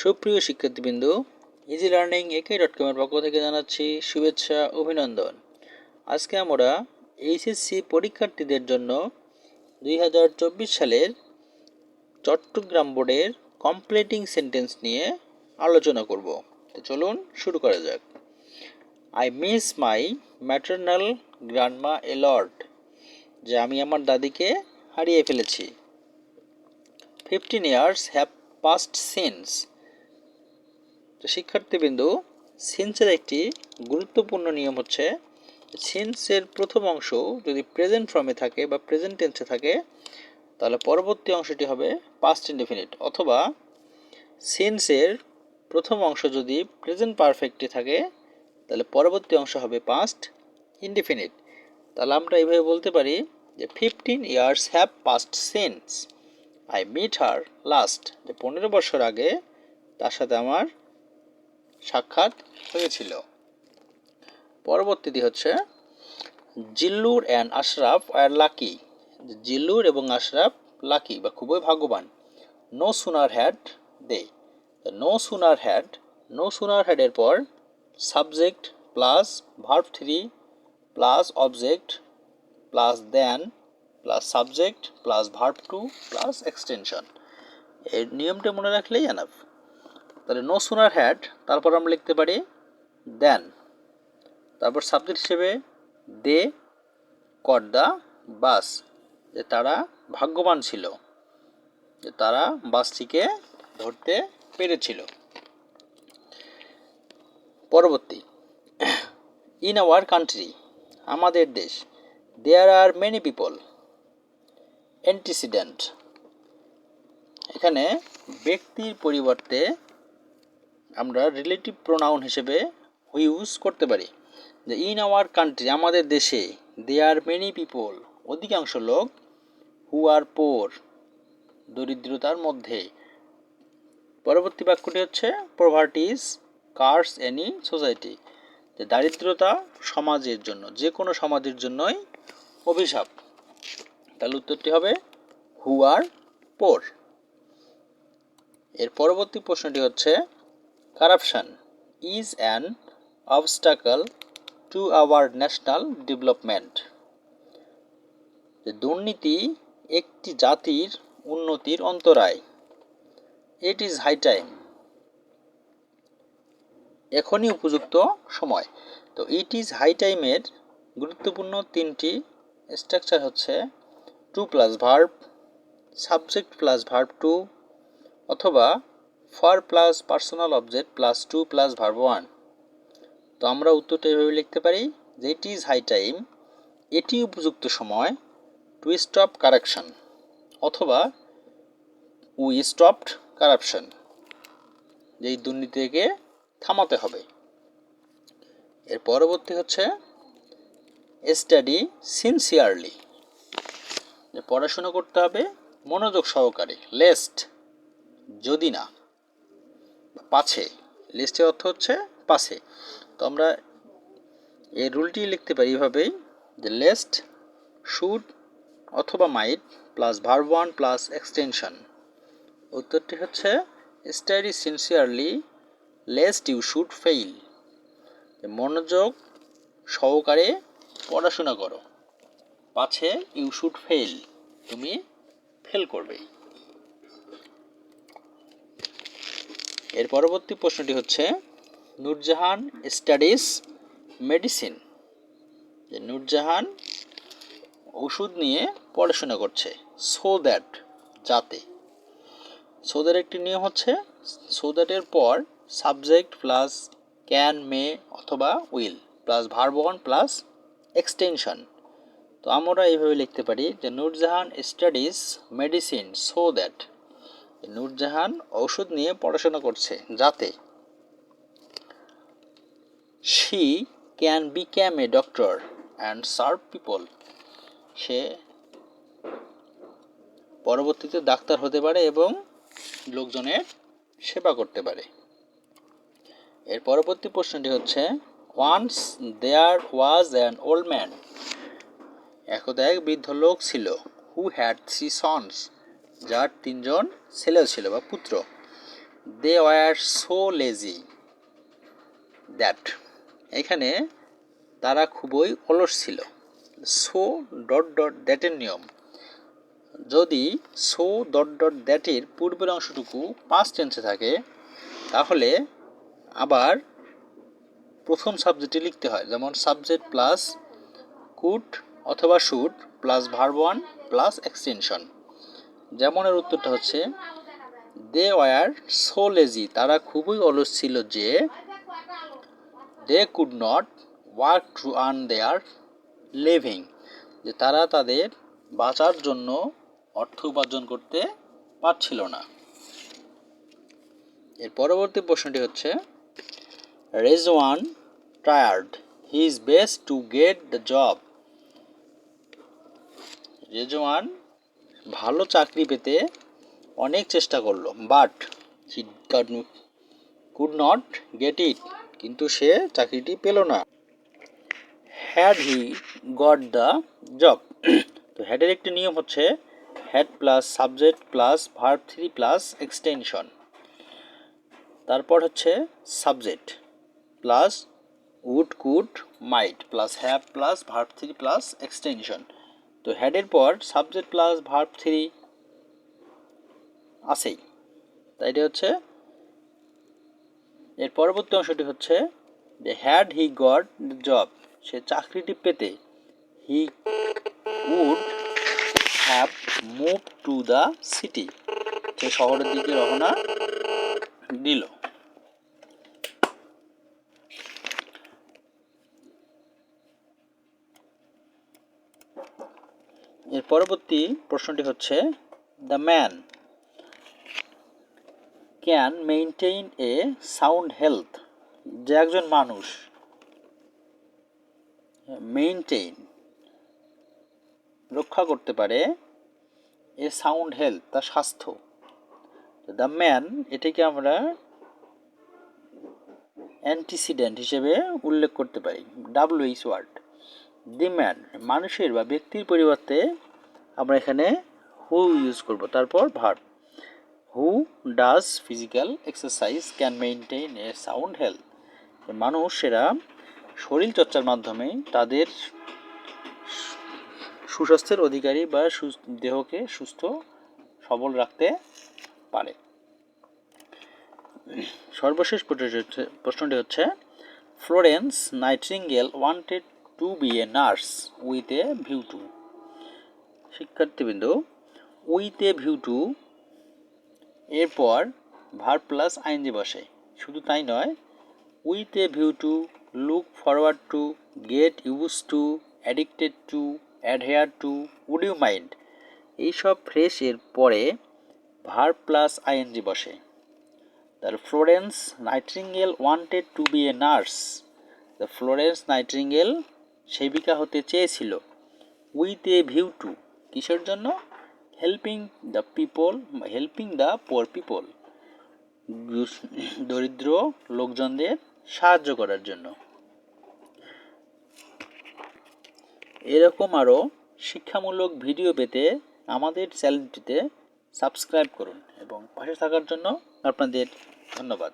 সুপ্রিয় শিক্ষার্থীবৃন্দ easy learning একে ডট কমের পক্ষ থেকে জানাচ্ছি শুভেচ্ছা, অভিনন্দন। আজকে আমরা এইচএসসি পরীক্ষার্থীদের জন্য দুই হাজার চব্বিশ সালের চট্টগ্রাম বোর্ডের কমপ্লিটিং সেন্টেন্স নিয়ে আলোচনা করব। তো চলুন শুরু করা যাক। I miss my maternal grandma a lot যে আমি আমার দাদিকে হারিয়ে ফেলেছি। Fifteen years have passed since তো শিক্ষার্থীবৃন্দু, সিন্সের একটি গুরুত্বপূর্ণ নিয়ম হচ্ছে, সিন্সের প্রথম অংশ যদি প্রেজেন্ট ফর্মে থাকে বা প্রেজেন্ট টেন্সে থাকে, তাহলে পরবর্তী অংশটি হবে পাস্ট ইনডেফিনিট অথবা সিন্সের প্রথম অংশ যদি প্রেজেন্ট পারফেক্টে থাকে, তাহলে পরবর্তী অংশ হবে পাস্ট ইনডিফিনিট তাহলে আমরা এইভাবে বলতে পারি যে fifteen years have passed since I met her last যে পনেরো বছর আগে তার সাথে আমার সাক্ষাৎ হয়েছিল। পরবর্তীটি হচ্ছে Zillur and Ashraf are lucky. Zillur এবং আশরাফ, লাকি বা খুবই ভাগ্যবান। No sooner had they no sooner had no sooner হ্যাডের পর subject plus verb three plus object plus then plus subject plus verb two plus extension এর নিয়মটা মনে রাখলেই enough তাহলে নো সুনার হ্যাড তারপর আমরা লিখতে পারি দেন তারপর সাবজেক্ট হিসেবে দে কট দ্য বাস, যে তারা ভাগ্যবান ছিল, যে তারা বাসটিকে ধরতে পেরেছিল। পরবর্তী ইন আওয়ার কান্ট্রি আমাদের দেশ there are many people antecedent এখানে ব্যক্তির পরিবর্তে আমরা রিলেটিভ প্রোনাউন হিসেবে ইউজ করতে পারি। যে ইন আওয়ার কান্ট্রি আমাদের দেশে দে আর মেনি পিপল অধিকাংশ লোক হু আর পোর দরিদ্রতার মধ্যে। পরবর্তী বাক্যটি হচ্ছে প্রভার্টিস কার্স এনি সোসাইটি যে দারিদ্রতা সমাজের জন্য, যে কোনো সমাজের জন্যই অভিশাপ। তাহলে উত্তরটি হবে হু আর পোর এর পরবর্তী প্রশ্নটি হচ্ছে corruption is an obstacle to our national development দুর্নীতি একটি জাতির উন্নতির অন্তরায়। ইট ইজ হাই টাইম এখনই উপযুক্ত সময়। তো ইট ইজ হাই টাইমের গুরুত্বপূর্ণ তিনটি স্ট্রাকচার হচ্ছে to plus verb subject plus verb two অথবা for plus personal object plus to plus verb one তো আমরা উত্তরটা এভাবে লিখতে পারি যে ইট ইজ হাই টাইম এটি উপযুক্ত সময় টু স্টপ কারেকশন অথবা উই স্টপড কারাপশন যেই দুর্নীতিকে থামাতে হবে। এর পরবর্তী হচ্ছে স্টাডি সিনসিয়ারলি যে পড়াশোনা করতে হবে মনোযোগ সহকারে লেস্ট যদি না। পাছে। লিস্টের অর্থ হচ্ছে পাছে। তো আমরা এই রুলটি লিখতে পারি এভাবেই যে লেস্ট শুড অথবা might plus verb one plus extension উত্তরটি হচ্ছে study sincerely lest you should fail মনোযোগ সহকারে পড়াশোনা করো। পাছে ইউ শুড ফেল তুমি ফেল করবে। এর পরবর্তী প্রশ্নটি হচ্ছে, নূরজাহান স্টাডিজ মেডিসিন। যে নূরজাহান ওষুধ নিয়ে পড়াশোনা করছে, সো দ্যাট যাতে। সো দ্যাট একটি নিয়ম হচ্ছে, সো দ্যাটের পর সাবজেক্ট প্লাস ক্যান, মে অথবা will, plus verb plus extension. তো আমরা এইভাবে লিখতে পারি যে Nurjahan studies medicine so that Nurjahan ঔষধ নিয়ে পড়াশোনা করছে যাতে she can become a doctor and serve people সে পরবর্তীতে ডাক্তার হতে পারে এবং লোকজনের সেবা করতে পারে। এর পরবর্তী প্রশ্নটি হচ্ছে once there was an old man একদা এক বৃদ্ধ লোক ছিল হু হ্যাড থ্রি সন্স যার তিনজন ছেলেও ছিল বা পুত্র। They were so lazy that এখানে তারা খুবই অলস ছিল। সো ডট ডট দ্যাটের নিয়ম। যদি সো ডট ডট দ্যাটের পূর্বের অংশটুকু পাঁচ টেন্সে থাকে, তাহলে আবার প্রথম সাবজেক্টে লিখতে হয়। যেমন সাবজেক্ট প্লাস কুট অথবা should plus verb one plus extension যেমনের উত্তরটা হচ্ছে, দে ওয়ার সো লেজি। তারা খুবই অলস ছিল যে, they could not work to earn their living. যে তারা তাদের বাঁচার জন্য অর্থ উপার্জন করতে পারছিল না। এর পরবর্তী প্রশ্নটি হচ্ছে Rezwan tried his best to get the job Rezwan ভালো চাকরি পেতে অনেক চেষ্টা করল but he could not get it কিন্তু সে চাকরিটি পেল না। Had he got the job তো হ্যাডের একটি নিয়ম হচ্ছে had plus subject plus verb three plus extension তারপর হচ্ছে subject plus would could might plus have plus verb three plus extension তো হ্যাডের পর সাবজেক্ট প্লাস ভার্ব থ্রি আসেই তাই এটা হচ্ছে, এর পরবর্তী অংশটি হচ্ছে, যে হ্যাড হি গট জব সে চাকরিটি পেতে he would have move to the city সে শহরের দিকে রওনা দিল। এর পরবর্তী প্রশ্নটি হচ্ছে the man can maintain a sound health যে একজন মানুষ মেনটেইন রক্ষা করতে পারে এ সাউন্ড হেলথ তার স্বাস্থ্য। দ্য ম্যান এটাকে আমরা অ্যান্টিসিডেন্ট হিসেবে উল্লেখ করতে পারি ডাব্লিউ ওয়ার্ড দি ম্যান মানুষের বা ব্যক্তির পরিবর্তে আমরা এখানে হু ইউজ করব। তারপর verb who does physical exercise can maintain a sound health মানুষেরা শরীর চর্চার মাধ্যমে তাদের সুস্বাস্থ্যের অধিকারী বা দেহকে সুস্থ, সবল রাখতে পারে। সর্বশেষ প্রশ্নটি হচ্ছে Florence Nightingale wanted to be a nurse with a view to শিক্ষার্থীবৃন্দ উইথ এ ভিউ টু এরপর ভার প্লাস আইনজি বসে। শুধু তাই নয় with a view to look forward to get use to addicted to adhere to would you mind এইসব phrase এর পরে verb plus ING বসে। তার Florence Nightingale wanted to be a nurse the Florence Nightingale সেবিকা হতে চেয়েছিল। With a view two কিসের জন্য? Helping the people helping the poor people দরিদ্র লোকজনদের সাহায্য করার জন্য। এরকম আরও শিক্ষামূলক ভিডিও পেতে আমাদের চ্যানেলটিতে সাবস্ক্রাইব করুন এবং পাশে থাকার জন্য আপনাদের ধন্যবাদ।